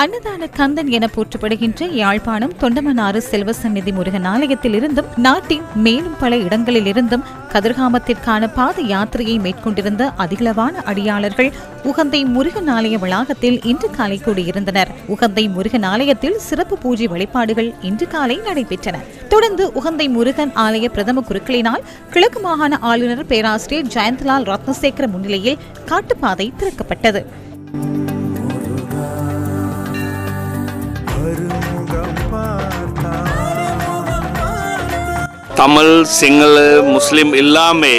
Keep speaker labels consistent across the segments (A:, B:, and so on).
A: அன்னதான கந்தன் என போற்றப்படுகின்ற யாழ்ப்பாணம் தொண்டமனாறு செல்வசந்நிதி முருகன் ஆலயத்தில் இருந்தும் நாட்டின் மேலும் பல இடங்களில் இருந்தும் கதிர்காமத்திற்கான பாத யாத்திரையை மேற்கொண்டிருந்த அதிகளவான அடியாளர்கள் உகந்தை முருகன் ஆலய வளாகத்தில் இன்று காலை கூடியிருந்தனர். உகந்தை முருகன் ஆலயத்தில் சிறப்பு பூஜை வழிபாடுகள் இன்று காலை நடைபெற்றன. தொடர்ந்து உகந்தை முருகன் ஆலய பிரதம குருக்களினால் கிழக்கு மாகாண ஆளுநர் பேராசிரியர் ஜெயந்த்லால் ரத்னசேகர முன்னிலையில் காட்டுப்பாதை திறக்கப்பட்டது.
B: தமிழ் சிங்கள முஸ்லீம் எல்லாமே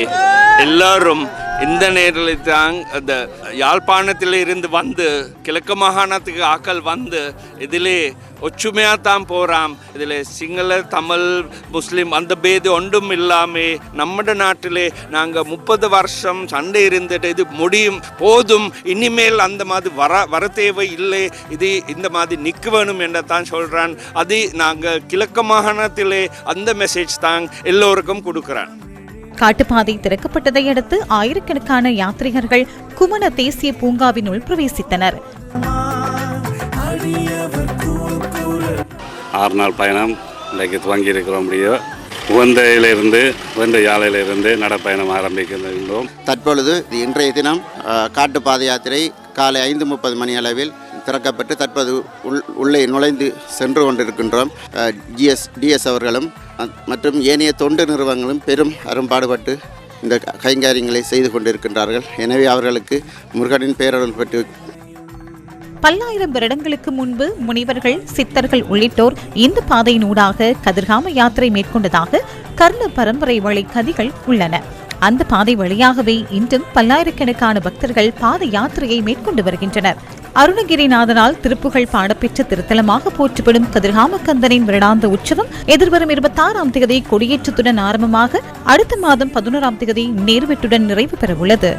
B: எல்லாரும் இந்த நேரில் தான் அந்த யாழ்ப்பாணத்தில் இருந்து வந்து கிழக்கு மாகாணத்துக்கு ஆக்கள் வந்து இதிலே ஒற்றுமையாக தான் போகிறோம் இதில் சிங்கள தமிழ் முஸ்லீம் அந்த பேது ஒன்றும் இல்லாமல் நம்ம நாட்டிலே நாங்கள் முப்பது வருஷம் சண்டை இருந்துட்டு இது முடியும் போதும் இனிமேல் அந்த மாதிரி வர வர தேவை இல்லை இது இந்த மாதிரி நிற்க வேணும் என்று தான் சொல்கிறான் அது நாங்கள் கிழக்கு மாகாணத்திலே அந்த மெசேஜ் தான் எல்லோருக்கும் கொடுக்குறேன்.
A: காட்டுப்பாதை திறக்கப்பட்டதை அடுத்து ஆயிரக்கணக்கான யாத்ரீகர்கள் குமண தேசிய பூங்காவினுள் பிரவேசித்தனர்.
C: ஆறு நாள் பயணம் இன்றைக்கு துவங்கி இருக்கிறோம் முடியும் உகந்தையிலிருந்து உகந்த யாழையிலிருந்து நடப்பயணம் ஆரம்பிக்கின்றோம்.
D: தற்பொழுது இன்றைய தினம் காட்டு பாத யாத்திரை காலை ஐந்து முப்பது மணி அளவில் திறக்கப்பட்டு தற்போது உள் உள்ளே நுழைந்து சென்று கொண்டிருக்கின்றோம். ஜிஎஸ் டிஎஸ் அவர்களும் மற்றும் ஏனைய தொண்டு நிறுவனங்களும் பெரும் அரும்பாடுபட்டு இந்த கைங்காரியங்களை செய்து கொண்டிருக்கின்றார்கள். எனவே அவர்களுக்கு முருகனின் பேரருள் பெற்று
A: பல்லாயிரம் வருடங்களுக்கு முன்பு முனிவர்கள் சித்தர்கள் உள்ளிட்டோர் இந்த பாதையினூடாக கதிர்காம யாத்திரை மேற்கொண்டதாக கர்ண பரம்பரை வழி கதிகள் உள்ளன. அந்த பாதை வழியாகவே இன்றும் பல்லாயிரக்கணக்கான பக்தர்கள் பாத யாத்திரையை மேற்கொண்டு வருகின்றனர். அருணகிரிநாதனால் திருப்புகள் பாடப்பெற்ற திருத்தலமாக போற்றப்படும் கதிர்காமக்கந்தனின் வருடாந்த உற்சவம் எதிர்வரும் இருபத்தாறாம் தேதி கொடியேற்றத்துடன் ஆரம்பமாக அடுத்த மாதம் பதினோராம் தேதி நேர்வெட்டுடன் நிறைவு பெறவுள்ளது.